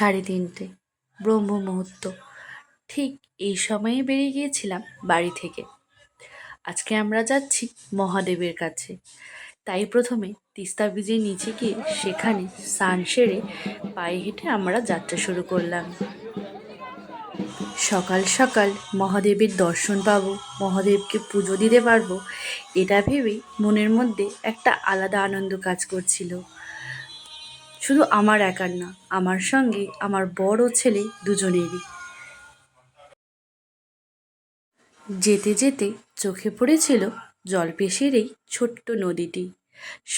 সাড়ে তিনটে, ব্রহ্ম মুহূর্ত। ঠিক এই সময়ে বেরিয়ে গিয়েছিলাম বাড়ি থেকে। আজকে আমরা যাচ্ছি মহাদেবের কাছে। তাই প্রথমে তিস্তা ব্রিজের নিচে গিয়ে সেখানে স্নান সেরে পায়ে হেঁটে আমরা যাত্রা শুরু করলাম। সকাল সকাল মহাদেবের দর্শন পাবো, মহাদেবকে পুজো দিতে পারব, এটা ভেবেই মনের মধ্যে একটা আলাদা আনন্দ কাজ করছিল। শুধু আমার একার না আমার সঙ্গে আমার বড় ছেলে দুজনেরই। যেতে যেতে চোখে পড়েছিল জলপেশির এই ছোট্ট নদীটি।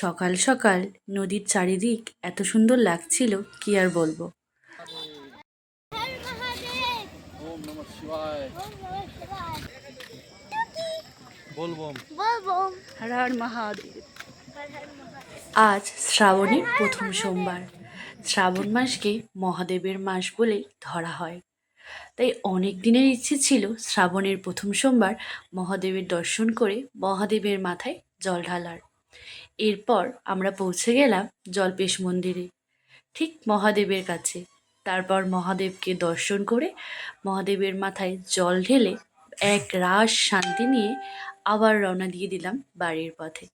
সকাল সকাল নদীর চারিদিক এত সুন্দর লাগছিল কি আর বলব। বলব। হর হর মহাদেব। আজ শ্রাবণের প্রথম সোমবার। শ্রাবণ মাসকে মহাদেবের মাস বলে ধরা হয়। তাই অনেক দিনের ইচ্ছে ছিল শ্রাবণের প্রথম সোমবার মহাদেবের দর্শন করে মহাদেবের মাথায় জল ঢালার। এরপর আমরা পৌঁছে গেলাম জলপেশ মন্দিরে, ঠিক মহাদেবের কাছে। তারপর মহাদেবকে দর্শন করে মহাদেবের মাথায় জল ঢেলে এক রাশ শান্তি নিয়ে আবার রওনা দিয়ে দিলাম বাড়ির পথে।